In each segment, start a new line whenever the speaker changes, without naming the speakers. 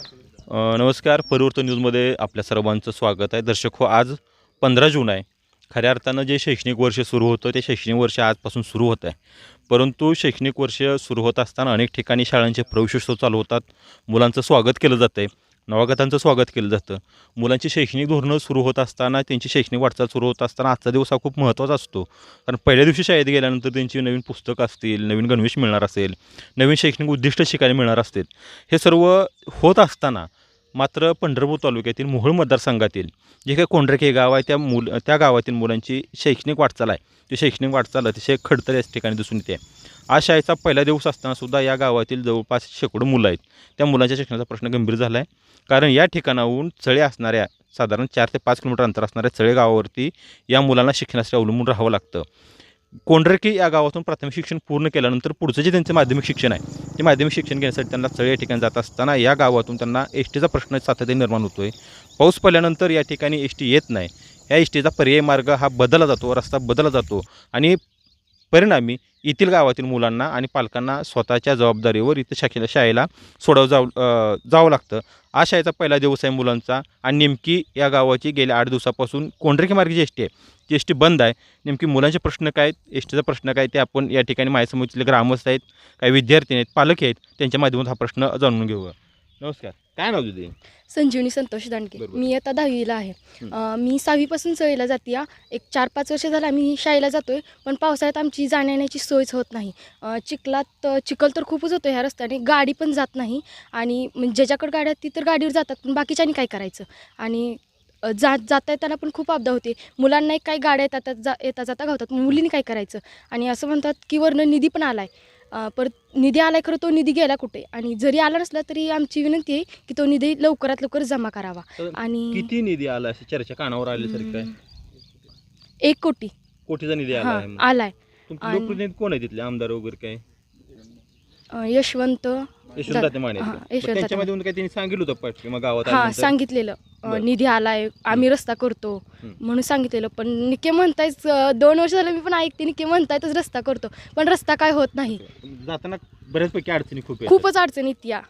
अ, नमस्कार. परिवर्तन न्यूजमध्ये आपल्या सर्वांचं स्वागत आहे. दर्शक हो आज पंधरा जून आहे. खऱ्या अर्थानं जे शैक्षणिक वर्ष सुरू होतं ते शैक्षणिक वर्ष आजपासून सुरू होत आहे. परंतु शैक्षणिक वर्ष सुरू होत असताना अनेक ठिकाणी शाळांचे प्रवेशोत्सव चालू होतात. मुलांचं स्वागत केलं जातं आहे नवागतांचं स्वागत केलं जातं. मुलांची शैक्षणिक धोरणं सुरू होत असताना त्यांची शैक्षणिक वाटचाल सुरू होत असताना आजचा दिवस हा खूप महत्त्वाचा असतो. कारण पहिल्या दिवशी शाळेत गेल्यानंतर त्यांची नवीन पुस्तकं असतील नवीन गणवेश मिळणार असेल नवीन शैक्षणिक उद्दिष्ट शिकायला मिळणार असतील. हे सर्व होत असताना मात्र पंढरपूर तालुक्यातील मोहोळ मतदारसंघातील जे काही कोंढरके हे गाव आहे त्या मुल त्या गावातील मुलांची शैक्षणिक वाटचाल आहे. ती शैक्षणिक वाटचाल अतिशय खडतर याच ठिकाणी दिसून येते. आज शाळेचा पहिला दिवस असताना सुद्धा या गावातील जवळपास शेकडो मुलं आहेत. त्या मुलांच्या शिक्षणाचा प्रश्न गंभीर झाला आहे कारण या ठिकाणाहून चळे असणाऱ्या साधारण चार ते पाच किलोमीटर अंतर असणाऱ्या चळे गावावरती या मुलांना शिक्षणासाठी अवलंबून राहावं लागतं. कोंडरकी या गावातून प्राथमिक शिक्षण पूर्ण केल्यानंतर पुढचं जे त्यांचं माध्यमिक शिक्षण आहे ते माध्यमिक शिक्षण घेण्यासाठी त्यांना चळे या ठिकाणी जात असताना या गावातून त्यांना एस टीचा प्रश्न सातत्याने निर्माण होतो आहे पाऊस पडल्यानंतर या ठिकाणी एस टी येत नाही. या एस टीचा पर्यायी मार्ग हा बदलला जातो रस्ता बदलला जातो आणि परिणामी येथील गावातील मुलांना आणि पालकांना स्वतःच्या जबाबदारीवर इथं शाखेला शाळेला सोडावं जावं जावं लागतं. आज शाळेचा पहिला दिवस आहे मुलांचा आणि नेमकी या गावाची गेल्या आठ दिवसापासून कोंढरेकी मार्गी जी एस टी आहे ती एस टी बंद आहे. नेमकी मुलांचे प्रश्न काय आहेत एस टीचा प्रश्न काय ते आपण या ठिकाणी माझ्यासमोरचे ग्रामस्थ आहेत काही विद्यार्थी आहेत पालक आहेत त्यांच्या माध्यमातून हा प्रश्न जाणून घेऊया. नमस्कार. काय नाव तुझे?
संजीवनी संतोष दांडके
बरोबर.
मी आता दहावीला आहे.
हं.
अं, मी सहावीपासून सवयीला जाते या एक चार पाच वर्ष झालं आम्ही शाळेला जातोय पण पावसाळ्यात आमची जाण्याची सोयच होत नाही. अं, चिखलात अं, चिखल तर खूपच होतो ह्या रस्त्याने गाडी पण जात नाही. आणि म्हणजे ज्याच्याकडे गाड्या आहेत ती तर गाडीवर जातात पण बाकीच्यांनी काय करायचं? आणि अं, जात जाता येताना पण खूप अपदा होते. मुलांना एक काही गाड्या येतात जा येता जाता गावतात मुलींनी काय करायचं? आणि असं म्हणतात की वरनं निधी पण आला आहे परत निधी आलाय खरं तो निधी गेला कुठे? आणि जरी आला नसला तरी आमची विनंती आहे की तो निधी लवकरात लवकर जमा करावा. आणि
किती निधी आला अशी चर्चा कानावर आल्यासारखं काय?
एक कोटी.
कोटीचा निधी आला
हा
आहे.
आलाय.
तुमचे
आणि-
लोकप्रतिनिधी कोण आहे तिथले? आमदार वगैरे काय?
अं, यशवंत
यशवंत माने
हा. यशवंत
त्यांच्यामध्ये काही त्यांनी सांगितलं होतं गावात
हा
आल्यानंतर?
सांगितलेलं अं,
बरं.
निधी आलाय आम्ही रस्ता करतो
हं.
म्हणून सांगितलेलं पण निके म्हणतायच अं, दोन वर्ष झालं मी पण ऐकते निके म्हणतायतच रस्ता करतो पण रस्ता काय होत नाही
जाताना बऱ्याचपैकी अडचणी खूप.
खूपच अडचण येते या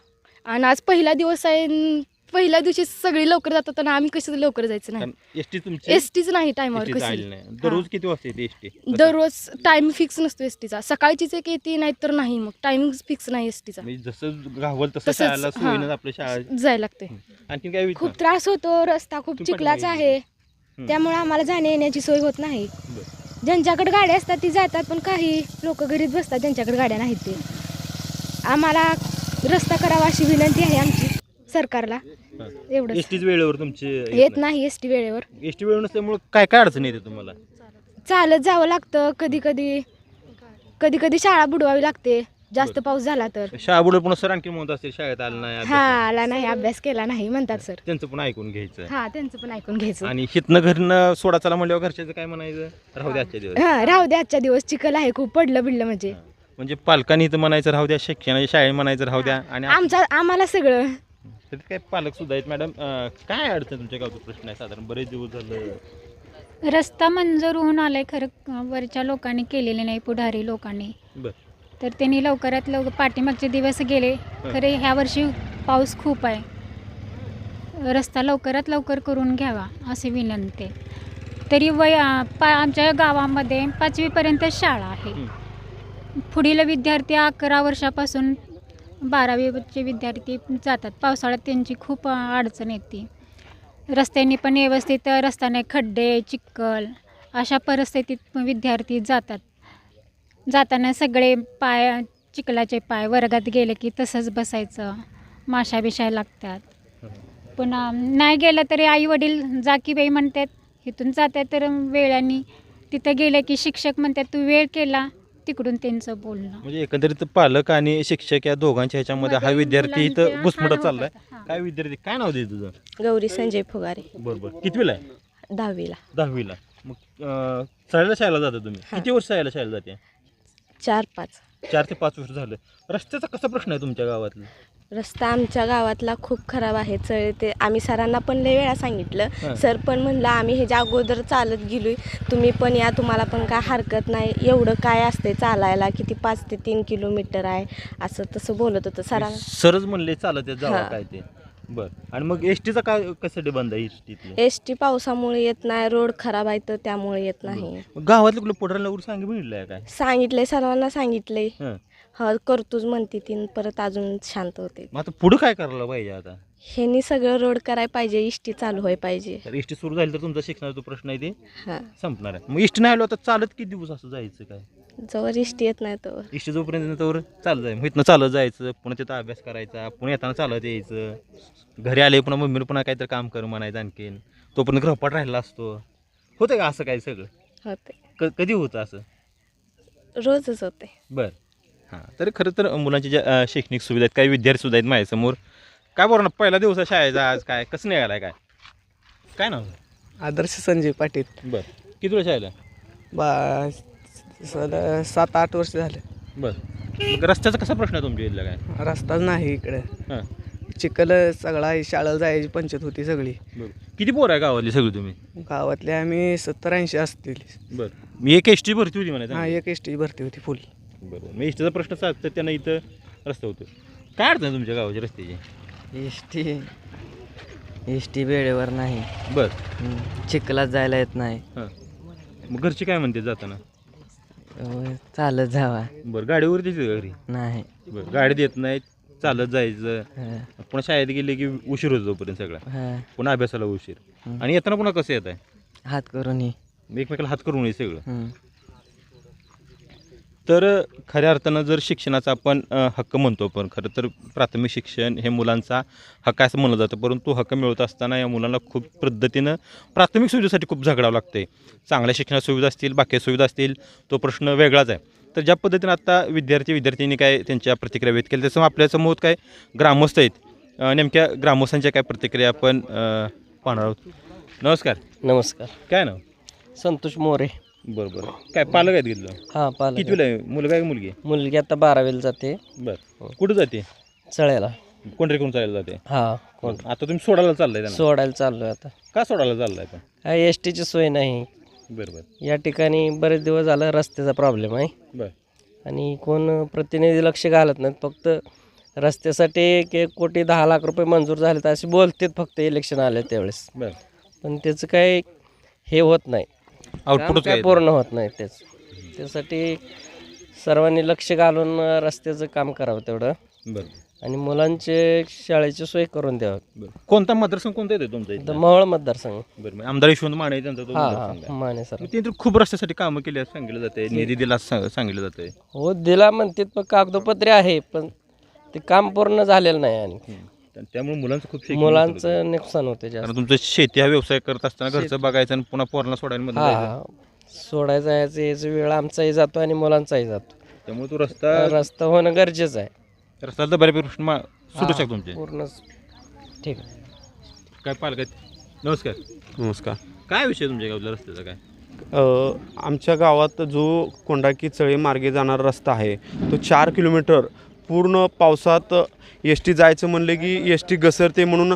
आणि आज पहिला दिवस आहे न पहिल्या दिवशी सगळी लवकर जातात आणि आम्ही कसं लवकर जायचं नाही.
एसटी तुमची
एस टीच नाही टायमावर
एसटी
कशी.
जायला नाही. दररोज किती वाजता येते एसटी?
दररोज टाइम फिक्स नसतो एस टीचा सकाळचीच एक येते नाही तर नाही मग. टायमिंग फिक्स नाही एस टीचा
म्हणजे जसं गावल तसं
तसंच,
शाळेला
हा.
सोयीनं आपल्या शाळा
जायला लागते
आणखी काय विचार?
खूप त्रास होतो रस्ता खूप
तुम्ही
चिखलाचा आहे. त्यामुळे आम्हाला जाण्या येण्याची सोय होत नाही.
बरं.
ज्यांच्याकडे गाड्या असतात ती जातात पण काही लोक घरीच बसतात ज्यांच्याकडे गाड्या नाहीत ते. आम्हाला रस्ता करावा अशी विनंती आहे आमची सरकारला.
एसटीच वेळेवर तुमची
येत नाही. एस टी वेळेवर.
एसटी वेळ नसल्यामुळे काय काय अडचण येते तुम्हाला?
चालत जावं लागतं. कधी कधी कधी कधी शाळा बुडवावी लागते. जास्त. पाऊस झाला तर.
शाळा बुडे पुन्हा सर आणखी म्हणत असतील शाळेत आलं नाही
हा
अभ्यास
आला नाही अभ्यास केला नाही म्हणतात सर.
त्यांचं पण ऐकून घ्यायचं.
हा त्यांचं पण ऐकून घ्यायचं.
आणि हितनं घरनं सोडा चला म्हणल्यावर घरच्याचं काय म्हणायचं? राहू द्या आजच्या दिवस.
हा राहू दे आजच्या दिवस. चिखल आहे खूप पडलं बिडलं म्हणजे.
म्हणजे पालकांनी इथं म्हणायचं राहू द्या शिक्षणाच्या शाळेत म्हणायचं राहू द्या. आणि
आमचा आम्हाला सगळं.
त्यात काय पालक सुद्धा आहेत मॅडम. अं, काय अडचण तुमच्या गावचा प्रश्न आहे साधारण? बरेच दिवस झालं.
रस्ता मंजूर होऊन आलाय खरं. वरच्या लोकांनी केलेले नाही पुढारी लोकांनी.
बर.
तर त्यांनी लवकरात लवकर पाठीमागचे दिवस गेले. खरे ह्या वर्षी पाऊस खूप आहे. रस्ता लवकरात लवकर करून घ्यावा असे विनंती आहे. तरी वय पा आमच्या गावामध्ये पाचवीपर्यंत शाळा आहे. पुढील विद्यार्थी अकरा वर्षापासून बारावीचे विद्यार्थी जातात. पावसाळ्यात त्यांची खूप अडचण येते. रस्त्याने पण व्यवस्थित रस्त्याने खड्डे चिखल अशा परिस्थितीत विद्यार्थी जातात. जाताना सगळे पाय चिखलाचे पाय वर्गात गेले की तसंच बसायचं माशा बिशा लागतात. पुन्हा नाही गेलं तरी आई वडील जा की बाई म्हणतात इथून जातात तर वेळाने. तिथं गेलं की शिक्षक म्हणतात तू वेळ केला तिकडून त्यांचं बोलणं.
म्हणजे एकंदरीत पालक आणि शिक्षक या दोघांच्या ह्याच्यामध्ये हा
मध्ये
विद्यार्थी इथं
मुलांचे
घुसमटत
हाल
चाललाय. काय विद्यार्थी? काय नाव दे तुझं?
गौरी संजय फुगारे.
बरोबर. कितवीला आहे?
दहावीला.
दहावीला. मग अं, शाळेला शाळेला जाता तुम्ही? किती वर्ष शाळेला शाळेला जाते?
चार पाच.
चार ते पाच वर्ष झालं. रस्त्याचा कसा प्रश्न आहे तुमच्या गावातला?
रस्ता आमच्या गावातला खूप खराब आहे चळ ते. आम्ही सरांना पण लय वेळा
हां.
सांगितलं सर पण म्हणलं आम्ही ह्याच्या अगोदर चालत गेलोय. तुम्ही पण या तुम्हाला पण काय हरकत नाही. एवढं काय असते चालायला? किती पाच ते तीन किलोमीटर आहे. असं तसं बोलत होतं सरांना.
सरच म्हणले चालत आहे जावा
हां.
काय ते. बरं. आणि मग एस टीचा काय कशासाठी बंद आहे एस
टी पावसामुळे येत नाही रोड खराब आहे तर त्यामुळे येत नाही.
गावातले कुठलं पोटराला वगैरे सांगी मिळलं काय?
सांगितलंय सर्वांना सांगितलंय.
हं.
हा करतोच म्हणते ती परत अजून शांत होते.
मग आता पुढं काय करायला पाहिजे आता?
ह्यांनी सगळं रोड करायला पाहिजे इष्टी चालू व्हायला पाहिजे.
तर एस टी सुरू झाली तर तुमचा शिक्षणाचा प्रश्न आहे ते
हां.
संपणार आहे. मग एस टी नाही आलो तर चालत किती दिवस असं जायचं काय?
जवळ इष्टी येत नाही तर
एस टी जोपर्यंत तोवर चालत जाय मग इथनं चालत जायचं पुन्हा तिथं अभ्यास करायचा पुन्हा येताना चालत यायचं. घरी आले पुन्हा मम्मीनं पुन्हा काहीतरी काम कर म्हणायचं आणखीन. तोपर्यंत गृहपाठ राहिला असतो. होतं का असं काय सगळं?
होते
क कधी होतं असं?
रोजच होते
बरं. हां तर खरं तर मुलांच्या ज्या शैक्षणिक सुविधा आहेत काही विद्यार्थी सुद्धा आहेत माझ्यासमोर. काय बरं ना पहिला दिवस आहे शाळेचा आज काय कसं निघालाय काय? काय नाव?
आदर्श संजय पाटील.
बरं. किती वेळ शाळेला
बा सात आठ वर्ष झाले.
बरं. मग रस्त्याचा कसा प्रश्न आहे तुमच्या इथला काय?
रस्ताच नाही इकडे.
हां.
चिखल सगळा आहे, शाळेला जायची पंचायत होती सगळी.
बरं. किती पोरं आहे गावातली सगळी तुम्ही?
गावातले आम्ही सत्तर ऐंशी असतील.
बरं. मी एक एस टी भरती होती म्हणायचं
हां एक एस टी भरती होती फुल
बरोबर. मी एस टीचा प्रश्न सातत्यानं इथं रस्ता होतो काय अडचण आहे तुमच्या गावाच्या रस्त्याची?
एस टी एस टी वेळेवर नाही.
बरं.
हम्म. चिखलात जायला येत नाही.
हां. मग घरचे काय म्हणते जाताना?
अं, चालत जावा.
बरं गाडीवर देते घरी?
नाही.
बरं गाडी देत नाही चालत जायचं.
हं,
पुन्हा शाळेत गेले की उशीर होतो तोपर्यंत सगळा.
हं.
पुन्हा अभ्यासाला उशीर.
हं.
आणि येताना पुन्हा कसं येत आहे?
हात करून ये.
एकमेकाला हात करून ये सगळं.
हं.
तर खऱ्या अर्थानं जर शिक्षणाचा आपण हक्क म्हणतो पण खरं तर प्राथमिक शिक्षण हे मुलांचा हक्क असं म्हणलं जातं परंतु हक्क मिळवत असताना या मुलांना खूप पद्धतीनं प्राथमिक सुविधेसाठी खूप झगडावं लागते चांगल्या शिक्षणाच्या सुविधा असतील बाकी सुविधा असतील तो प्रश्न वेगळाच आहे. तर ज्या पद्धतीनं आता विद्यार्थी विद्यार्थिनी काय त्यांच्या प्रतिक्रिया व्यक्त केल्या त्याचं आपल्यासमोर काय ग्रामस्थ आहेत नेमक्या ग्रामस्थांच्या काय प्रतिक्रिया आपण पाहणार आहोत. नमस्कार.
नमस्कार.
काय नाव?
संतोष मोरे.
बरं बरं काय पालक आहेत घेतलं
हां पालक
कितवीला आहे? मुलगा आहे का मुलगी?
मुलगी आता बारावीला जाते.
बरं. कुठं जाते?
चळ्याला.
कोण कोण चालायला जाते?
हां कोण
आता तुम्ही सोडायला चाललाय त्यांना?
सोडायला चाललोय आता.
का सोडायला चाललाय पण?
काय एस टीची सोय नाही.
बरं बरं
या ठिकाणी बरेच दिवस झालं रस्त्याचा प्रॉब्लेम आहे.
बरं.
आणि कोण प्रतिनिधी लक्ष घालत नाहीत फक्त रस्त्यासाठी एक एक कोटी दहा लाख रुपये मंजूर झाले तर असे बोलतेत फक्त इलेक्शन आले त्यावेळेस.
बरं.
पण त्याचं काय हे होत नाही.
आउटपुटच
काय पूर्ण होत नाही त्याच त्यासाठी सर्वांनी लक्ष घालून रस्त्याचं काम करावं तेवढं.
बरं
आणि मुलांचे शाळेची सोय करून द्यावी.
बरं. कोणता मतदारसंघ कोणता येतो तुमचा
इथं मतदारसंघ.
बरं आमदार यशवंत माने आहे त्यांचा तो
हा
मतदारसंघ
हा
आहे.
माने सर.
मग ते तर खूप रस्त्यासाठी कामं केली असं सांगितलं जाते निधी दिला असं सांग- सांगितलं जाते
हो दिला म्हणतात पण कागदोपत्री आहे पण ते काम पूर्ण झालेलं नाही आणि.
त्यामुळे मुलांचं खूप शैक्षणिक नुकसान होतं.
मुलांचं नुकसान होते जास्त.
कारण तुमचं शेती हा व्यवसाय करत असताना घरचं बघायचं आणि पुन्हा पोरांना सोडायला मध्ये
हा
जायचं.
हा सोडायचं यायचं याचा वेळ आमचाही जातो आणि मुलांचाही जातो.
त्यामुळे तो रस्ता
रस्ता होणं गरजेचं आहे.
रस्त्याला तर बऱ्यापैकी प्रश्न मा- सुटू
हा,
शकतो तुमचे.
पूर्ण ठीक आहे.
काय पालक आहेत? नमस्कार.
नमस्कार.
काय विषय तुमच्या गावच्या रस्त्याचा काय?
अ, आमच्या गावात जो कोंडाकी चळे मार्गे जाणारा रस्ता आहे तो चार किलोमीटर पूर्ण पावसात एस टी जायचं म्हणलं की एस टी घसरते म्हणून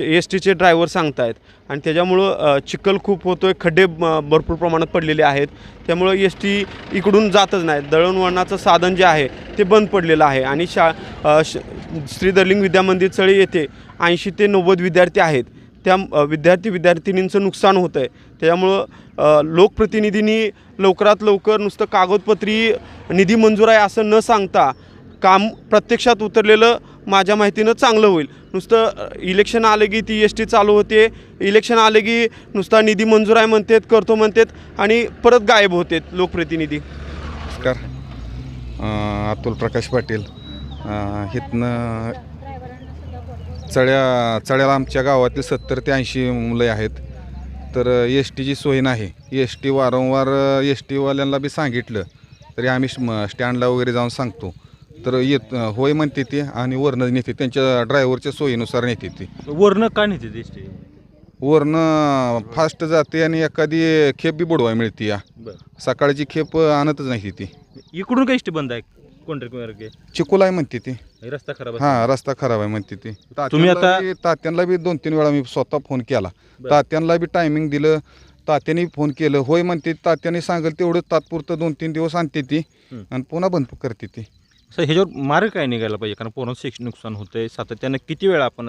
एस टीचे ड्रायव्हर सांगतायत. आणि त्याच्यामुळं चिखल खूप होतो आहे खड्डे भरपूर प्रमाणात पडलेले आहेत. त्यामुळं एस टी इकडून जातच नाही. दळणवळणाचं साधन जे आहे ते बंद पडलेलं आहे. आणि शा श श्री दर्लिंग विद्यामंदिर चळी येथे ऐंशी ते नव्वद विद्यार्थी आहेत. त्या विद्यार्थी विद्यार्थिनींचं नुकसान होतं आहे त्याच्यामुळं लोकप्रतिनिधींनी लवकरात लवकर नुसतं कागदपत्री निधी मंजूर आहे असं न सांगता काम प्रत्यक्षात उतरलेलं माझ्या माहितीनं चांगलं होईल. नुसतं इलेक्शन आलं की ती एस टी चालू होते. इलेक्शन आलं की नुसता निधी मंजूर आहे म्हणतात करतो म्हणतात आणि परत गायब होतात लोकप्रतिनिधी.
नमस्कार. अतुल प्रकाश पाटील. हिथनं इथनं चळ्या चळ्याला आमच्या गावातील सत्तर ते ऐंशी मुलं आहेत. तर एस टीची सोय नाही. एस टी वारंवार एस टीवाल्यांना बी सांगितलं. तरी आम्ही स्टँडला वगैरे जाऊन सांगतो. तर येत होय म्हणते ती आणि वरनं नेते त्यांच्या ड्रायव्हरच्या सोयीनुसार नेते ती.
वरनं का नेते ते एसटी
वरनं फास्ट जाते आणि एखादी खेप बी बुडवाय मिळते या. सकाळची खेप आणतच नाही ती.
इकडून काय एसटी बंद आहे?
चिकोला आहे म्हणते ती.
रस्ता खराब.
हा रस्ता खराब आहे म्हणते ती.
तुम्ही आता-
तात्यांना बी- दोन तीन वेळा मी स्वतः फोन केला. तात्यांना बी टायमिंग दिलं. तात्यांनी फोन केलं. होय म्हणते तात्याने सांगेल तेवढं तात्पुरतं दोन तीन दिवस आणते ती. आणि पुन्हा बंद करते ती.
सर ह्याच्यावर मार्ग काय निघायला पाहिजे? कारण पोरांचं शैक्षणिक नुकसान होतंय. सातत्यानं किती वेळा आपण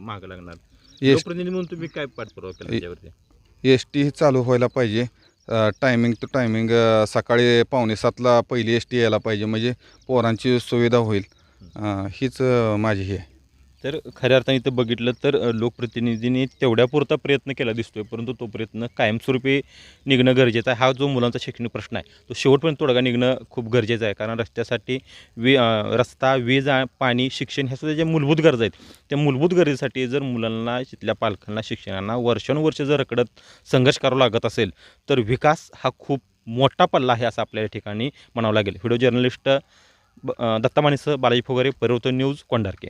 मागं लागणार?
एस
लोकप्रतिनिधी म्हणून तुम्ही काय पाठपुरावा केला त्याच्यावरती?
एस टी चालू व्हायला पाहिजे. टायमिंग टू टायमिंग सकाळी पावणे सातला पहिली एस टी यायला पाहिजे. म्हणजे पोरांची सुविधा होईल. अ, हीच अ, माझी हे आहे.
तर खऱ्या अर्थाने इथं बघितलं तर लोकप्रतिनिधींनी तेवढ्यापुरता प्रयत्न केला दिसतोय परंतु तो प्रयत्न कायमस्वरूपी निघणं गरजेचं आहे. हा जो मुलांचा शैक्षणिक प्रश्न आहे तो शेवटपर्यंत तोडगा निघणं खूप गरजेचं आहे. कारण रस्त्यासाठी वि रस्ता वीज पाणी शिक्षण ह्या सुद्धा ज्या मूलभूत गरजा आहेत त्या मूलभूत गरजेसाठी जर मुलांना तिथल्या पालकांना शिक्षणांना वर्षानुवर्ष जर रकडत संघर्ष करावा लागत असेल तर विकास हा खूप मोठा पल्ला आहे असं आपल्या या ठिकाणी म्हणावं लागेल. व्हिडिओ जर्नलिस्ट ब- दत्ता मानेसह बालाजी फोगारे परिवर्तन न्यूज कोंढारके.